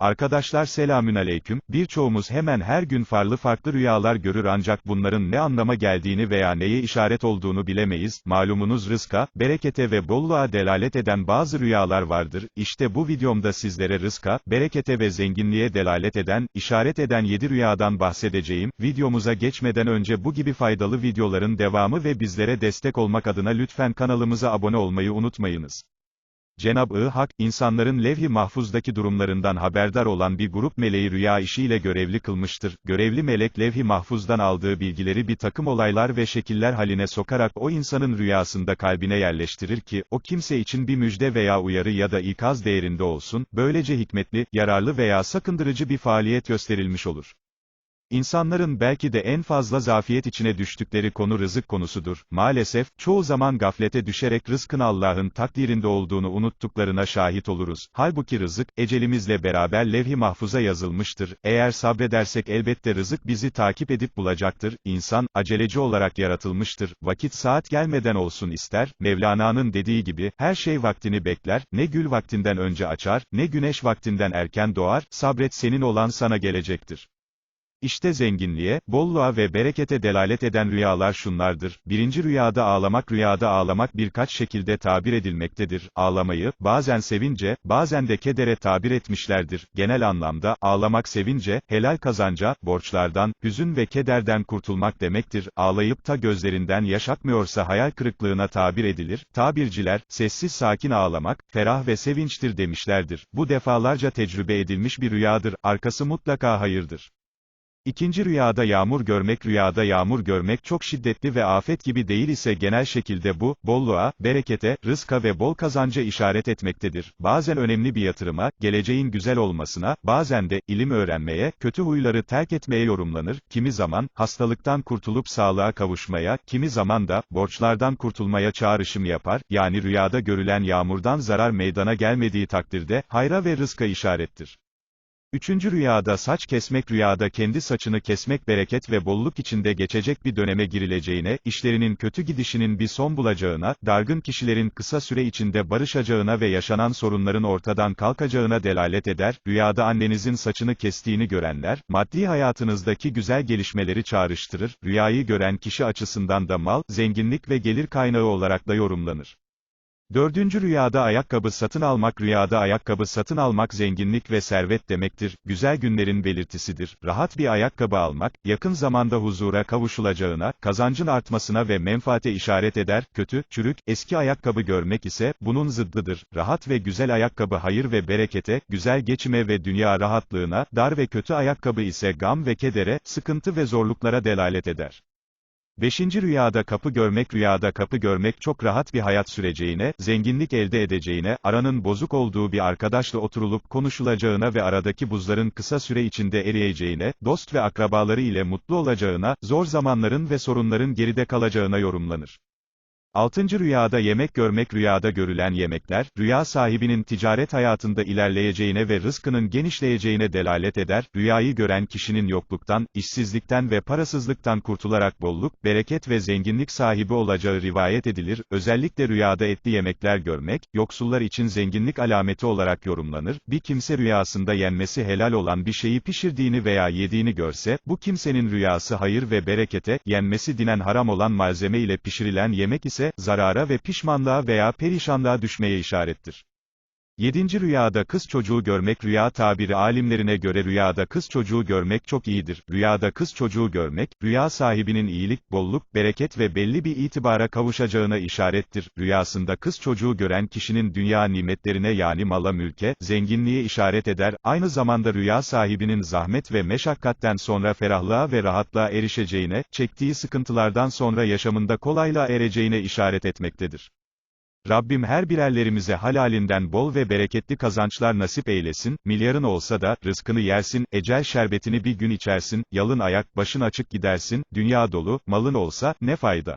Arkadaşlar selamünaleyküm, birçoğumuz hemen her gün farklı farklı rüyalar görür ancak bunların ne anlama geldiğini veya neye işaret olduğunu bilemeyiz, malumunuz rızka, berekete ve bolluğa delalet eden bazı rüyalar vardır, işte bu videomda sizlere rızka, berekete ve zenginliğe delalet eden, işaret eden 7 rüyadan bahsedeceğim, videomuza geçmeden önce bu gibi faydalı videoların devamı ve bizlere destek olmak adına lütfen kanalımıza abone olmayı unutmayınız. Cenab-ı Hak, insanların levh-i mahfuzdaki durumlarından haberdar olan bir grup meleği rüya işiyle görevli kılmıştır. Görevli melek levh-i mahfuzdan aldığı bilgileri bir takım olaylar ve şekiller haline sokarak o insanın rüyasında kalbine yerleştirir ki, o kimse için bir müjde veya uyarı ya da ikaz değerinde olsun, böylece hikmetli, yararlı veya sakındırıcı bir faaliyet gösterilmiş olur. İnsanların belki de en fazla zafiyet içine düştükleri konu rızık konusudur. Maalesef, çoğu zaman gaflete düşerek rızkın Allah'ın takdirinde olduğunu unuttuklarına şahit oluruz. Halbuki rızık, ecelimizle beraber levh-i mahfuza yazılmıştır. Eğer sabredersek elbette rızık bizi takip edip bulacaktır. İnsan, aceleci olarak yaratılmıştır. Vakit saat gelmeden olsun ister. Mevlana'nın dediği gibi, her şey vaktini bekler, ne gül vaktinden önce açar, ne güneş vaktinden erken doğar, sabret senin olan sana gelecektir. İşte zenginliğe, bolluğa ve berekete delalet eden rüyalar şunlardır. Birinci rüyada ağlamak Rüyada ağlamak birkaç şekilde tabir edilmektedir. Ağlamayı, bazen sevince, bazen de kedere tabir etmişlerdir. Genel anlamda, ağlamak sevince, helal kazanca, borçlardan, hüzün ve kederden kurtulmak demektir. Ağlayıp da gözlerinden yaş akmıyorsa hayal kırıklığına tabir edilir. Tabirciler, sessiz sakin ağlamak, ferah ve sevinçtir demişlerdir. Bu defalarca tecrübe edilmiş bir rüyadır, arkası mutlaka hayırdır. İkinci rüyada yağmur görmek Rüyada yağmur görmek çok şiddetli ve afet gibi değil ise genel şekilde bu, bolluğa, berekete, rızka ve bol kazanca işaret etmektedir. Bazen önemli bir yatırıma, geleceğin güzel olmasına, bazen de, ilim öğrenmeye, kötü huyları terk etmeye yorumlanır, kimi zaman, hastalıktan kurtulup sağlığa kavuşmaya, kimi zaman da, borçlardan kurtulmaya çağrışım yapar, yani rüyada görülen yağmurdan zarar meydana gelmediği takdirde, hayra ve rızka işarettir. Üçüncü rüyada saç kesmek rüyada kendi saçını kesmek bereket ve bolluk içinde geçecek bir döneme girileceğine, işlerinin kötü gidişinin bir son bulacağına, dargın kişilerin kısa süre içinde barışacağına ve yaşanan sorunların ortadan kalkacağına delalet eder, rüyada annenizin saçını kestiğini görenler, maddi hayatınızdaki güzel gelişmeleri çağrıştırır, rüyayı gören kişi açısından da mal, zenginlik ve gelir kaynağı olarak da yorumlanır. Dördüncü rüyada ayakkabı satın almak Rüyada ayakkabı satın almak zenginlik ve servet demektir, güzel günlerin belirtisidir. Rahat bir ayakkabı almak, yakın zamanda huzura kavuşulacağına, kazancın artmasına ve menfaate işaret eder, kötü, çürük, eski ayakkabı görmek ise, bunun zıddıdır. Rahat ve güzel ayakkabı hayır ve berekete, güzel geçime ve dünya rahatlığına, dar ve kötü ayakkabı ise gam ve kedere, sıkıntı ve zorluklara delalet eder. Beşinci rüyada kapı görmek Rüyada kapı görmek çok rahat bir hayat süreceğine, zenginlik elde edeceğine, aranın bozuk olduğu bir arkadaşla oturulup konuşulacağına ve aradaki buzların kısa süre içinde eriyeceğine, dost ve akrabaları ile mutlu olacağına, zor zamanların ve sorunların geride kalacağına yorumlanır. Altıncı rüyada yemek görmek rüyada görülen yemekler, rüya sahibinin ticaret hayatında ilerleyeceğine ve rızkının genişleyeceğine delalet eder, rüyayı gören kişinin yokluktan, işsizlikten ve parasızlıktan kurtularak bolluk, bereket ve zenginlik sahibi olacağı rivayet edilir, özellikle rüyada etli yemekler görmek, yoksullar için zenginlik alameti olarak yorumlanır, bir kimse rüyasında yenmesi helal olan bir şeyi pişirdiğini veya yediğini görse, bu kimsenin rüyası hayır ve berekete, yenmesi dinen haram olan malzeme ile pişirilen yemek ise, zarara ve pişmanlığa veya perişanlığa düşmeye işarettir. Yedinci rüyada kız çocuğu görmek Rüya tabiri alimlerine göre rüyada kız çocuğu görmek çok iyidir. Rüyada kız çocuğu görmek, rüya sahibinin iyilik, bolluk, bereket ve belli bir itibara kavuşacağına işarettir. Rüyasında kız çocuğu gören kişinin dünya nimetlerine yani mala mülke, zenginliğe işaret eder, aynı zamanda rüya sahibinin zahmet ve meşakkatten sonra ferahlığa ve rahatlığa erişeceğine, çektiği sıkıntılardan sonra yaşamında kolaylığa ereceğine işaret etmektedir. Rabbim her birerlerimize halalinden bol ve bereketli kazançlar nasip eylesin, milyarın olsa da, rızkını yersin, ecel şerbetini bir gün içersin, yalın ayak, başın açık gidersin, dünya dolu, malın olsa, ne fayda.